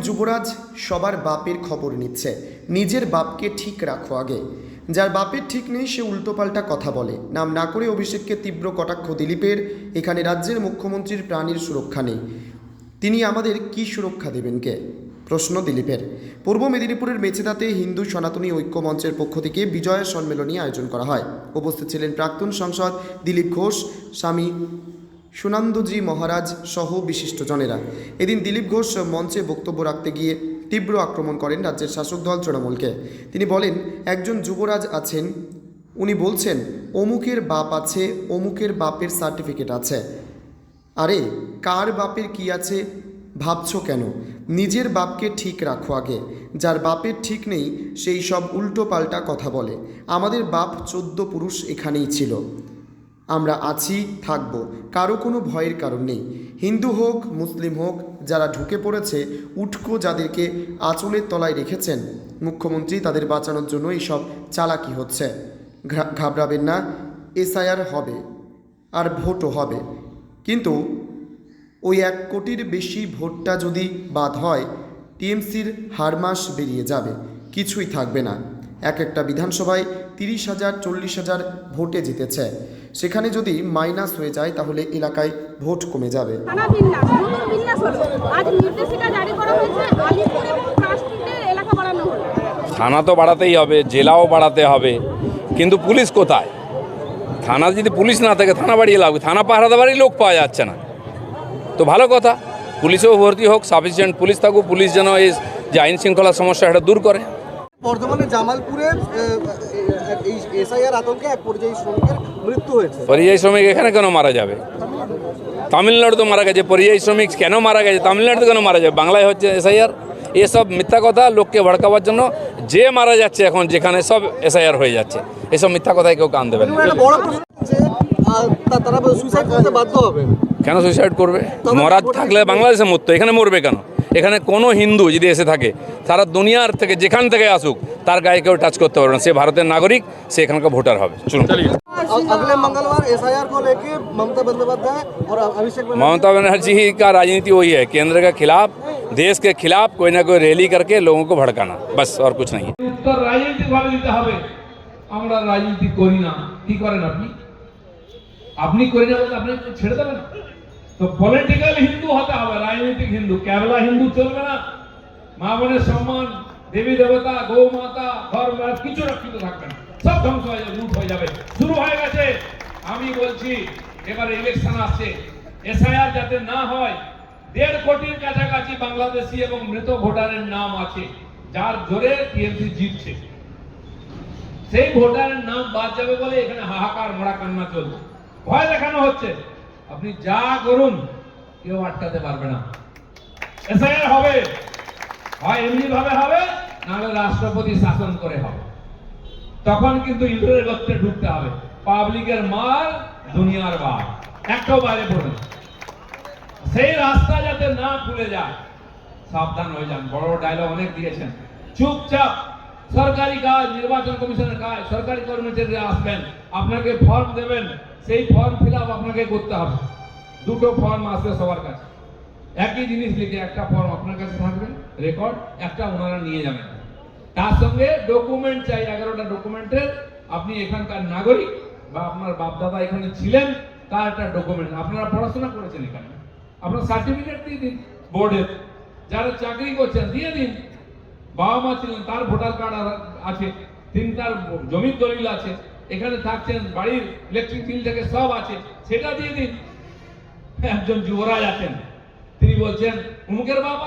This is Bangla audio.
যুবরাজ সবার বাপের খবর নিচ্ছে। নিজের বাপকে ঠিক রাখো আগে। যার বাপের ঠিক নেই, সে উল্টোপাল্টা কথা বলে। নাম না করে অভিষেককে তীব্র কটাক্ষ দিলীপের। এখানে রাজ্যের মুখ্যমন্ত্রীর প্রাণীর সুরক্ষা নেই। তিনি আমাদের কি সুরক্ষা দেবেন কে? প্রশ্ন দিলীপের। পূর্ব মেদিনীপুরের মেচেদাতে হিন্দু সনাতনী ঐক্য মঞ্চের পক্ষ থেকে বিজয় সম্মেলনী আয়োজন করা হয়। উপস্থিত ছিলেন প্রাক্তন সাংসদ দিলীপ ঘোষ, স্বামী সুনন্দজি মহারাজ সহ বিশিষ্টজনেরা এদিন দিলীপ ঘোষ মঞ্চে বক্তব্য রাখতে গিয়ে তীব্র আক্রমণ করেন রাজ্যের শাসক দল তৃণমূলকে। তিনি বলেন, একজন যুবরাজ আছেন, উনি বলছেন, অমুকের বাপ আছে, অমুকের বাপের সার্টিফিকেট আছে। আরে, কার বাপের কি আছে, ভাবছ কেন? নিজের বাপকে ঠিক রাখো আগে। যার বাপের ঠিক নেই, সেই সব উল্টো পাল্টা কথা বলে। আমাদের বাপ চোদ্দ পুরুষ এখানেই ছিল। আমরা আছি, থাকব। কারও কোনো ভয়ের কারণ নেই। হিন্দু হোক, মুসলিম হোক, যারা ঢুকে পড়েছে, উটকো যাদেরকে আঁচলের তলায় রেখেছেন, মুখ্যমন্ত্রী তাদের বাঁচানোর জন্য এইসব চালাকি হচ্ছে। ঘাবড়াবেন না, এসআইআর হবে, আর ভোটও হবে। কিন্তু ওই এক কোটির বেশি ভোটটা যদি বাদ হয়, টিএমসির হারমাস বেরিয়ে যাবে, কিছুই থাকবে না। এক একটা বিধানসভায় তিরিশ হাজার চল্লিশ হাজার ভোটে জিতেছে। সেখানে যদি মাইনাস হয়ে যায় তাহলে এলাকায় ভোট কমে যাবে। থানা বিন্যাস নতুন বিন্যাস হলো। আজ নির্দেশিকা জারি করা হয়েছে আলিপুর এবং ট্রাস্ট্রিটের এলাকা বাড়ানো হলো। থানা তো বাড়াতেই হবে জেলাও বাড়াতে হবে। কিন্তু পুলিশ কোথায়? থানা যদি পুলিশ না থাকে থানা বাড়িয়ে লাগবে থানা পাহারা দেওয়ারই লোক পাওয়া যাচ্ছে না। তো ভালো কথা পুলিশেও ভর্তি হোক সাফিসিয়েন্ট পুলিশ থাকুক পুলিশ যেন এই যে আইন শৃঙ্খলার সমস্যা এটা দূর করে। বর্ধমানে জামালপুরে এই এসআইআর আতঙ্কে এক পরিযায়ী শ্রমিকের মৃত্যু হয়েছে। পরিযায়ী শ্রমিক এখানে কেন মারা যাবে? তামিলনাড়ু তো মারা গেছে। পরিযায়ী শ্রমিক কেন মারা গেছে? তামিলনাড়ুতে কেন মারা যাবে? বাংলায় হচ্ছে এসআইআর। এসব মিথ্যা কথা লোককে ভড়কাবার জন্য যে মারা যাচ্ছে এখন যেখানে সব এসআইআর হয়ে যাচ্ছে এসব মিথ্যা কথায় কেউ কান দেবে না। বাধ্য হবে। কেন সুইসাইড করবে? মরাদ থাকলে বাংলাদেশে মরতো এখানে মরবে কেন? এখানে কোনো হিন্দু যদি এসে থাকে সারা দুনিয়ার থেকে যেখান থেকে আসুক তার গায়ে কেউ টাচ করতে পারবে না সে ভারতের নাগরিক সে এখানকার ভোটার হবে চলুন अ- अगले मंगलवार एसआईआर को लेके ममता बंदोपाध्याय और अभिषेक बनर्जी ममता बनर्जी का राजनीति वही है केंद्र के खिलाफ देश के खिलाफ कोई ना कोई रैली करके लोगों को भड़काना बस और कुछ नहीं है উত্তর রাজনৈতিক ভাবে দিতে হবে আমরা রাজনীতি করি না কি করেন আপনি আপনি করে যাবেন আপনি ছেড়ে দেবেন তো পলিটিক্যাল হিন্দু হতে হবে রাজনৈতিক হিন্দু, কেবলা হিন্দু চলবে না। মা বোনের সম্মান, দেবী, দেবতা গৌ মাতা ধর্ম কিছু রক্ষিত থাকবে না। সব ধ্বংস হয়ে যাবে, লুট হয়ে যাবে। শুরু হয়ে গেছে। আমি বলছি, এবার ইলেকশন আসছে। এসআইআর যাতে না হয়, দেড় কোটির কাছাকাছি বাংলাদেশি এবং মৃত ভোটারের নাম আছে, যার জোরে টিএমসি জিতছে। সেই ভোটারের নাম বাদ যাবে বলে এখানে হাহাকার মোড়া কান্না চলছে। ভয় দেখানো হচ্ছে। আপনি যা করুন, কেউ আটকাতে পারবে না। এসআইআর হবে। হয় এমনি ভাবে হবে, নাহলে রাষ্ট্রপতি শাসন করে হবে। তখন কিন্তু ইঁদুরের গর্তে ঢুকতে হবে। পাবলিকের মাল দুনিয়ার বার একটাও বাইরে পড়বে সেই রাস্তা যাতে না খুলে যায়, সাবধান হয়ে যান। বড় বড় ডায়লগ অনেক দিয়েছেন। চুপচাপ সরকারি কাজ, নির্বাচন কমিশনের কাজ, সরকারি কর্মচারীরা আসবেন, আপনাকে ফর্ম দেবেন, সেই ফর্ম ফিল আপ আপনাকে করতে হবে। দুটো ফর্ম আসবে সবার কাছে। একই জিনিস লিখে একটা ফর্ম আপনার কাছে থাকবে রেকর্ড একটা ওনারা নিয়ে যাবেন। তার সঙ্গে ডকুমেন্ট চাই, এগারোটা ডকুমেন্টের আপনি এখানকার নাগরিক বা আপনার বাপদাদা এখানে ছিলেন, তার একটা ডকুমেন্ট আপনারা পড়াশোনা করেছেন এখানে। আপনার সার্টিফিকেট দিয়ে দিন বোর্ডের যারা চাকরি করছেন, দিয়ে দিন। বাবা মা ছিলেন, তার ভোটার কার্ড আছে। তিনি তার জমির দলিল আছে। এখানে থাকছেন, বাড়ির ইলেকট্রিক বিল থেকে সব আছে। সেটা দিয়ে দিন। একজন যুবরাজ আছেন। తిరిగి వచ్చాను ముగ్గురు బాబా